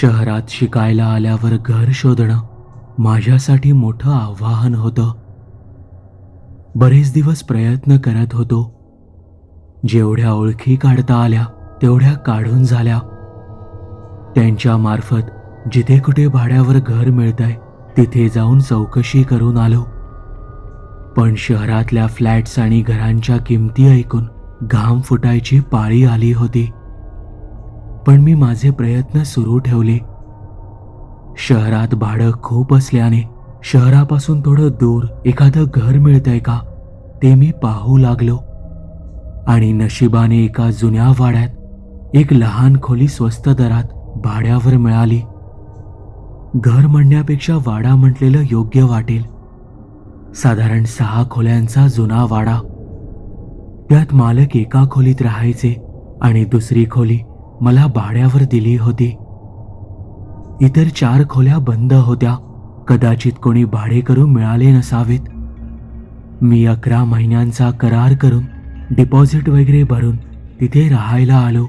शहरात शिकायला आल्यावर घर शोधणं माझ्यासाठी मोठं आव्हान होतं. बरेच दिवस प्रयत्न करत होतो. जेवढ्या ओळखी काढता आल्या तेवढ्या काढून झाल्या. त्यांच्या मार्फत जिथे कुठे भाड्यावर घर मिळतंय तिथे जाऊन चौकशी करून आलो. पण शहरातल्या फ्लॅट्स आणि घरांच्या किमती ऐकून घाम फुटायची पाळी आली होती. पण मी माझे प्रयत्न सुरू ठेवले. शहरात भाडं खूप असल्याने शहरापासून थोडं दूर एखादं घर मिळतंय का ते मी पाहू लागलो. आणि नशिबाने एका जुन्या वाड्यात एक लहान खोली स्वस्त दरात भाड्यावर मिळाली. घर म्हणण्यापेक्षा वाडा म्हटलेलं योग्य वाटेल. साधारण सहा खोल्यांचा जुना वाडा. त्यात मालक एका खोलीत राहायचे आणि दुसरी खोली मला भाड्यावर दिली होती. इतर चार खोल्या बंद होत्या. कदाचित कोणी भाडेकरू मिळाले नसावेत. मी अकरा महिन्यांचा करार करून डिपॉझिट वगैरे भरून तिथे राहायला आलो.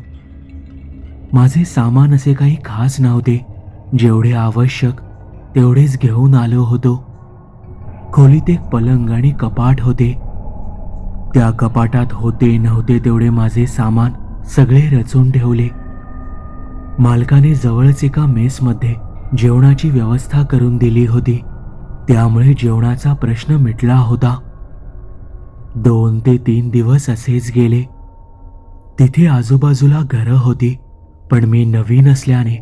माझे सामान असे काही खास नव्हते. जेवढे आवश्यक तेवढेच घेऊन आलो होतो. खोलीत एक पलंग आणि कपाट होते. त्या कपाटात होते नव्हते तेवढे माझे सामान. सगळे रचून ठेवले. मालकाने जवळच एका मेसमध्ये जेवणाची व्यवस्था करून दिली होती. त्यामुळे जेवणाचा प्रश्न मिटला होता. दोन ते तीन दिवस असेच गेले. तिथे आजूबाजूला घरं होती पण मी नवीन असल्याने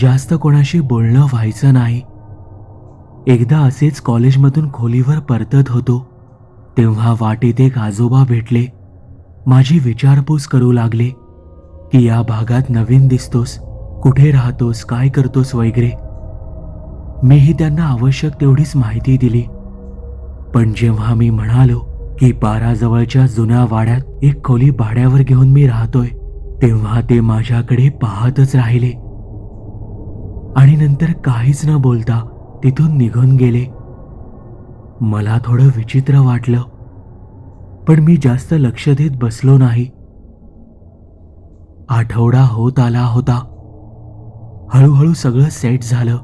जास्त कोणाशी बोलणं व्हायचं नाही. एकदा असेच कॉलेजमधून खोलीवर परतत होतो तेव्हा वाटेत एक आजोबा भेटले. माझी विचारपूस करू लागले की या भागात नवीन दिसतोस कुठे राहतोस काय करतोस वगैरे. मीही त्यांना आवश्यक तेवढीच माहिती दिली. पण जेव्हा मी म्हणालो की पाराजवळच्या जुन्या वाड्यात एक खोली भाड्यावर घेऊन मी राहतोय तेव्हा ते माझ्याकडे पाहतच राहिले. आणि नंतर काहीच न बोलता तिथून निघून गेले. मला थोडं विचित्र वाटलं पण मी जास्त लक्ष देत बसलो नाही. आठवडा होत आला होता. हळूहळू सगळं सेट झालं.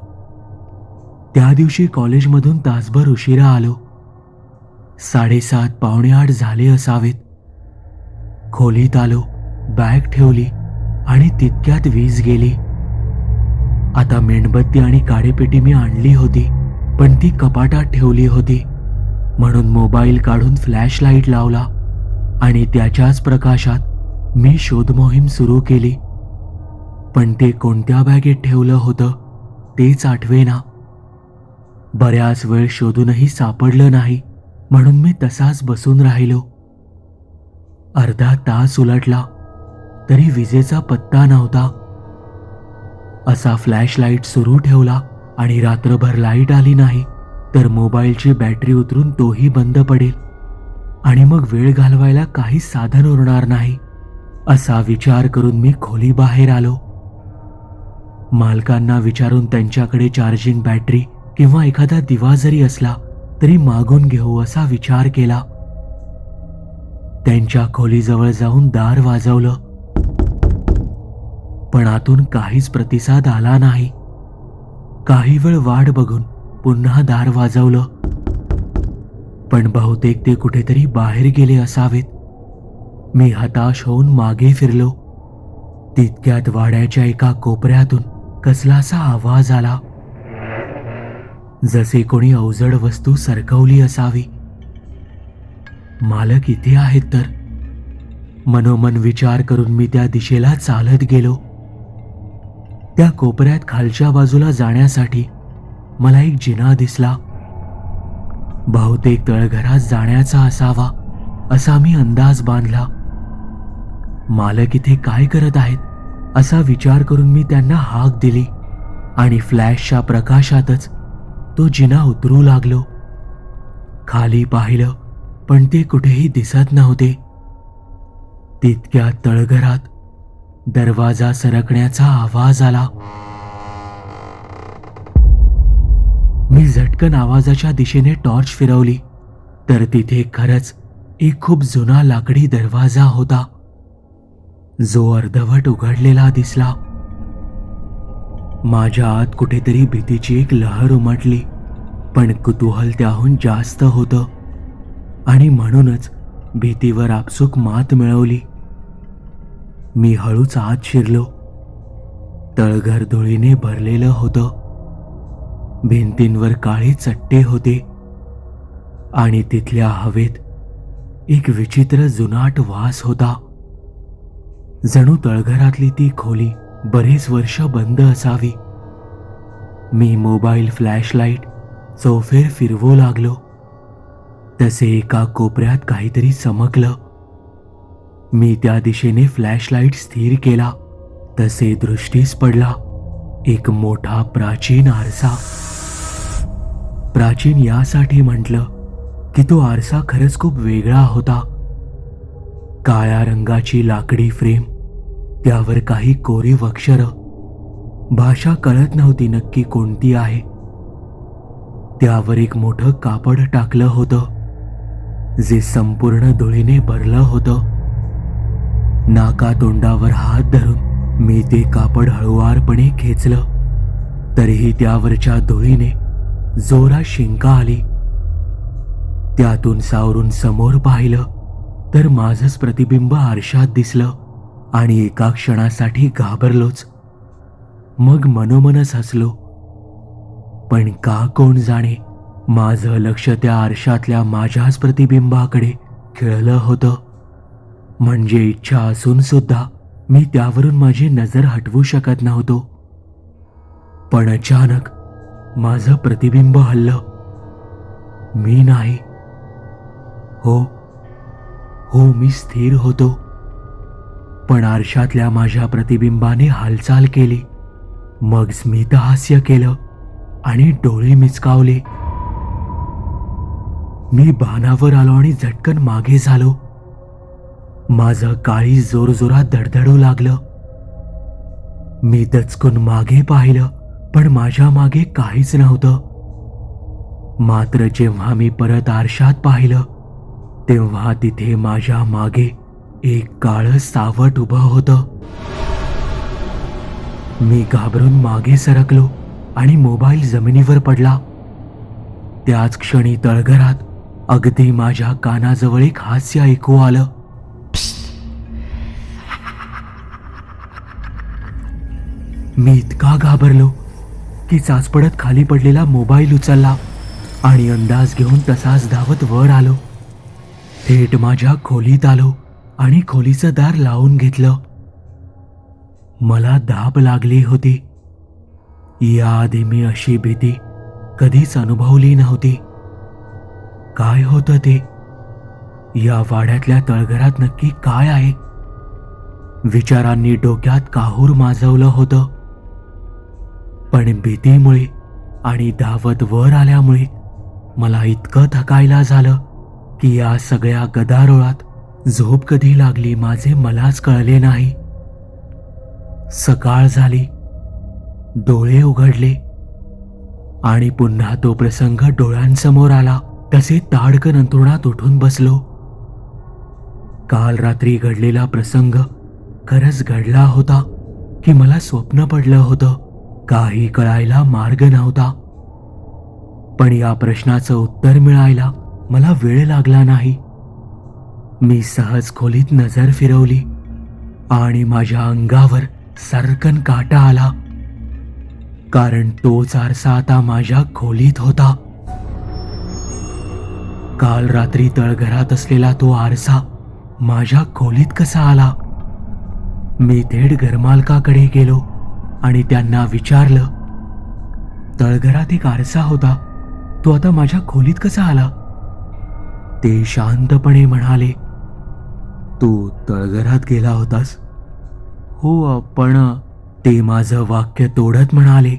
त्या दिवशी कॉलेजमधून तासभर उशिरा आलो. साडेसात पावणे आठ झाले असावेत. खोलीत आलो बॅग ठेवली आणि तितक्यात वीज गेली. आता मेणबत्ती आणि काडेपेटी मी आणली होती पण ती कपाटात ठेवली होती. म्हणून मोबाईल काढून फ्लॅश लाइट लावला आणि त्याच्याच प्रकाशात मी शोधमोहीम सुरू केली. पण ते कोणत्या बॅगेत ठेवलं होतं तेच आठवेना. बऱ्याच वेळ शोधूनही सापडलं नाही म्हणून मी तसाच बसून राहिलो. अर्धा तास उलटला तरी विजेचा पत्ता नव्हता. असा फ्लॅश लाइट सुरू ठेवला आणि रात्रभर लाइट आली नाही. तर मोबाईलची बॅटरी उतरून तोही बंद पडेल. आणि मग वेळ घालवायला काही साधन उरणार नाही असा विचार करून मी खोली बाहेर आलो. मालकांना विचारून त्यांच्याकडे चार्जिंग बॅटरी किंवा एखादा दिवा जरी असला तरी मागून घेऊ असा विचार केला. त्यांच्या खोलीजवळ जाऊन दार वाजवलं. पण आतून काहीच प्रतिसाद आला नाही. काही वेळ वाट बघून पुन्हा दार वाजवलं. पण बहुतेक ते कुठेतरी बाहेर गेले असावेत. मी हताश होऊन मागे फिरलो. तितक्यात वाड्याच्या एका कोपऱ्यातून कसलासा आवाज आला. जसे कोणी अवजड वस्तू सरकवली असावी. मालक इथे आहेत तर? मनोमन विचार करून मी त्या दिशेला चालत गेलो. त्या कोपऱ्यात खालच्या बाजूला जाण्यासाठी मला एक जिना दिसला. बहुतेक तळघरात जाण्याचा असावा असा मी अंदाज बांधला. मालक इथे काय करत आहेत असा विचार करून मी त्यांना हाक दिली आणि फ्लॅशच्या प्रकाशातच तो जिना उतरू लागलो. खाली पाहिलं पण ते कुठेही दिसत नव्हते. तितक्या तळघरात दरवाजा सरकण्याचा आवाज आला. मी झटकन आवाजाच्या दिशेने टॉर्च फिरवली. तर तिथे खरंच एक खूप जुना लाकडी दरवाजा होता. जो अर्धवट उघडलेला दिसला. माझ्या आत कुठेतरी भीतीची एक लहर उमटली. पण कुतूहल त्याहून जास्त होतं. आणि म्हणूनच भीतीवर आपसूक मात मिळवली. मी हळूच आत शिरलो. तळघर धुळीने भरलेलं होतं. भिंतींवर काळे चट्टे होते. आणि तिथल्या हवेत एक विचित्र जुनाट वास होता. जणू तळघरातली ती खोली बरेच वर्ष बंद असावी. मी मोबाईल फ्लॅशलाईट चौफेर फिरवू लागलो. तसे एका कोपऱ्यात काहीतरी चमकलं. मी त्या दिशेने फ्लॅशलाईट स्थिर केला. तसे दृष्टीस पडला. एक मोठा प्राचीन आरसा. प्राचीन यासाठी म्हटलं की तो आरसा खरंच खूप वेगळा होता. काळ्या रंगाची लाकडी फ्रेम त्यावर काही कोरीव अक्षर भाषा कळत नव्हती नक्की कोणती आहे. त्यावर एक मोठं कापड टाकलं होतं जे संपूर्ण धुळीने भरलं होतं. नाका तोंडावर हात धरून मी ते कापड हळुवारपणे खेचलं. तरीही त्यावरच्या धुळीने जोरात शिंका आली. त्यातून सावरून समोर पाहिलं तर माझंच प्रतिबिंब आरशात दिसलं आणि एका क्षणासाठी घाबरलोच. मग मनोमनच हसलो. पण का कोण जाणे माझं लक्ष त्या आरशातल्या माझ्याच प्रतिबिंबाकडे खेळलं होतं. म्हणजे इच्छा असून सुद्धा मी त्यावरून माझी नजर हटवू शकत नव्हतो. पण अचानक माझं प्रतिबिंब हल्लं. मी नाही. हो हो मी स्थिर होतो. पण आरशातल्या माझ्या प्रतिबिंबाने हालचाल केली. मग स्मितहास्य केलं आणि डोळे मिचकावले. मी बाणावर आलो आणि झटकन मागे झालो. माझं काळी जोरजोरात धडधडू लागलं. मी दचकून मागे पाहिलं पण माझ्या मागे काहीच नव्हतं. मात्र जेव्हा मी परत आरशात पाहिलं तेव्हा तिथे माझ्या मागे एक काळं सावट उभं होतं. मी घाबरून मागे सरकलो आणि मोबाईल जमिनीवर पडला. त्याच क्षणी तळघरात अगदी माझ्या कानाजवळ एक हास्य ऐकू आलं. मी इतका घाबरलो की चाचपडत खाली पडलेला मोबाईल उचलला आणि अंदाज घेऊन तसाच धावत वर आलो. थेट माझ्या खोलीत आलो आणि खोलीचं दार लावून घेतलं. मला दाब लागली होती. याआधी मी अशी भीती कधीच अनुभवली नव्हती. काय होतं ते? या वाड्यातल्या तळघरात नक्की काय आहे? विचारांनी डोक्यात काहूर माजवलं होतं. पण भीतीमुळे आणि धावत वर आल्यामुळे मला इतकं थकायला झालं की या सगळ्या गदारोळात झोप कधी लागली माझे मलाच कळले नाही. सकाळ झाली. डोळे उघडले. आणि पुन्हा तो प्रसंग डोळ्यांसमोर आला. तसे ताडकन अंतरुणात उठून बसलो. काल रात्री घडलेला प्रसंग खरंच घडला होता की मला स्वप्न पडलं होतं. काही कळायला मार्ग नव्हता. पण या प्रश्नाचं उत्तर मिळायला मला वेळ लागला नाही. मी सहज खोलीत नजर फिरवली आणि माझ्या अंगावर सरकन काटा आला. कारण तोच आरसा आता माझ्या खोलीत होता. काल रात्री तळघरात असलेला तो आरसा माझ्या खोलीत कसा आला? मी थेट घरमालकाकडे गेलो. आणि त्यांना विचारलं तळघरात एक आरसा होता. तो आता माझ्या खोलीत कसा आला? ते शांतपणे म्हणाले तू तळघरात गेला होतास. हो पण ते माझं वाक्य तोडत म्हणाले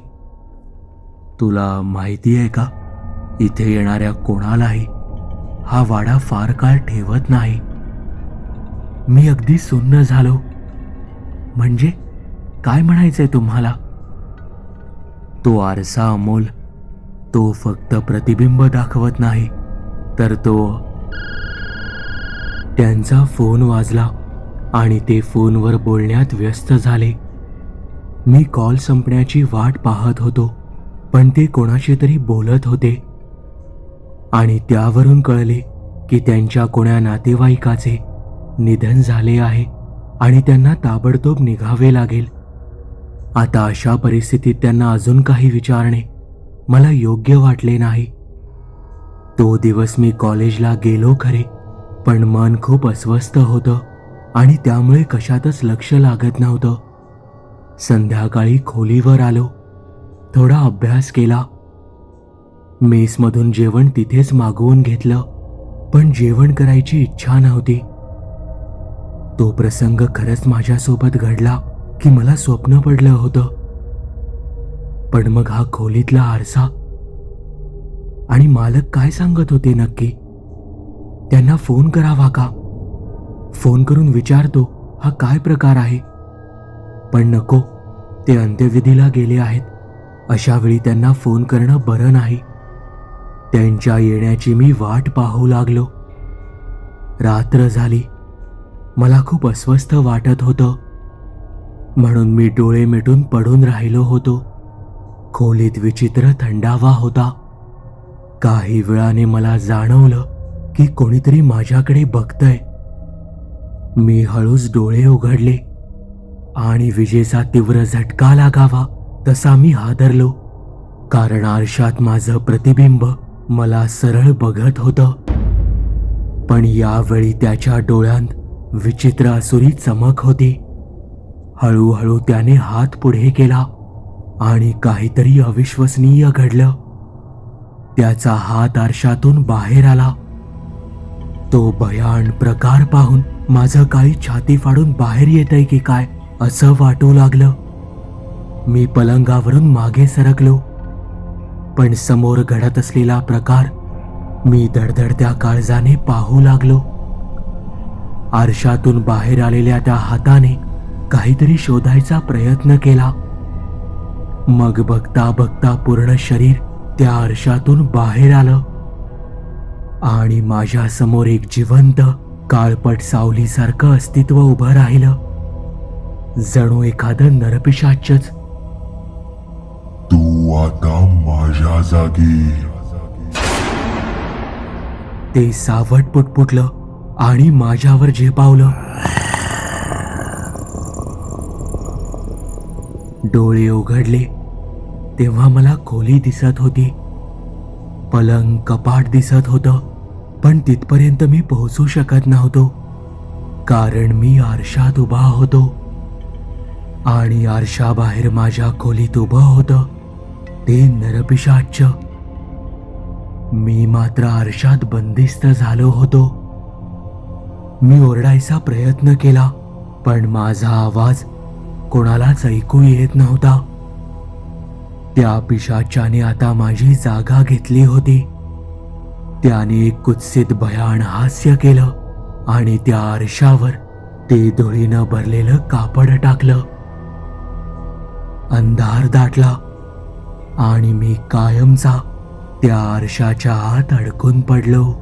तुला माहिती आहे का? इथे येणाऱ्या कोणालाही हा वाडा फार काळ ठेवत नाही. मी अगदी सुन्न झालो. म्हणजे? काय म्हणायचंय तुम्हाला? तो आरसा अमोल तो फक्त प्रतिबिंब दाखवत नाही तर तो त्यांचा फोन वाजला आणि ते फोनवर बोलण्यात व्यस्त झाले. मी कॉल संपण्याची वाट पाहत होतो पण ते कोणाशी तरी बोलत होते. आणि त्यावरून कळले की त्यांच्या कोण्या नातेवाईकाचे निधन झाले आहे आणि त्यांना ताबडतोब निघावे लागेल. आता अशा परिस्थितीत त्यांना अजून काही विचारणे मला योग्य वाटले नाही. तो दिवस मी कॉलेजला गेलो खरे पण मन खूप अस्वस्थ होतं आणि त्यामुळे कशातच लक्ष लागत नव्हतं. संध्याकाळी खोलीवर आलो. थोडा अभ्यास केला. मेसमधून जेवण तिथेच मागवून घेतलं पण जेवण करायची इच्छा नव्हती. तो प्रसंग खरंच माझ्यासोबत घडला. की मला स्वप्न पडलं होतं. पण मग हा खोलीतला आरसा आणि मालक काय सांगत होते नक्की? त्यांना फोन करावा का? फोन करून विचारतो हा काय प्रकार आहे. पण नको ते अंत्यविधीला गेले आहेत. अशा वेळी त्यांना फोन करणं बरं नाही. त्यांच्या येण्याची मी वाट पाहू लागलो. रात्र झाली. मला खूप अस्वस्थ वाटत होतं. म्हणून मी डोळे मिटून पडून राहिलो होतो. खोलीत विचित्र थंडावा होता. काही वेळाने मला जाणवलं की कोणीतरी माझ्याकडे बघतय. मी हळूच डोळे उघडले आणि विजेचा तीव्र झटका लागावा तसा मी हादरलो. कारण आरशात माझं प्रतिबिंब मला सरळ बघत होतं. पण यावेळी त्याच्या डोळ्यांत विचित्र असुरी चमक होती. हळूहळू त्याने हात पुढे केला आणि काहीतरी अविश्वसनीय घडलं. त्याचा हात आरशातून बाहेर आला. तो भयान प्रकार पाहून माझं काही छाती फाडून बाहेर येतंय की काय असं वाटू लागलं. मी पलंगावरून मागे सरकलो. पण समोर घडत असलेला प्रकार मी धडधडत्या काळजाने पाहू लागलो. आरशातून बाहेर आलेल्या त्या हाताने काहीतरी शोधायचा प्रयत्न केला. मग बघता बघता पूर्ण शरीर त्या आरशातून बाहेर आलं. आणि माझ्यासमोर एक जिवंत काळपट सावलीसारखं अस्तित्व उभं राहिलं. जणू एखादं नरपिशाचच. तू आता माझ्या जागी. ते सावट पुटपुटलं आणि माझ्यावर झेपावलं. डोळे उघडले तेव्हा मला खोली दिसत होती. पलंग कपाट दिसत होतं पण तिथपर्यंत मी पोहोचू शकत नव्हतो कारण मी आरशात उभा होतो. आणि आरशाबाहेर माझ्या खोलीत उभं होतं ते नरपिशाच मी मात्र आरशात बंदिस्त झालो होतो. मी ओरडायचा प्रयत्न केला पण माझा आवाज कोणालाच ऐकू येत नव्हता. त्या पिशाच्याने आता माझी जागा घेतली होती. त्याने एक कुत्सित भयान हास्य केलं आणि त्या आरशावर ते धुळीनं भरलेलं कापड टाकलं. अंधार दाटला आणि मी कायमचा त्या आरशाच्या आत अडकून पडलो.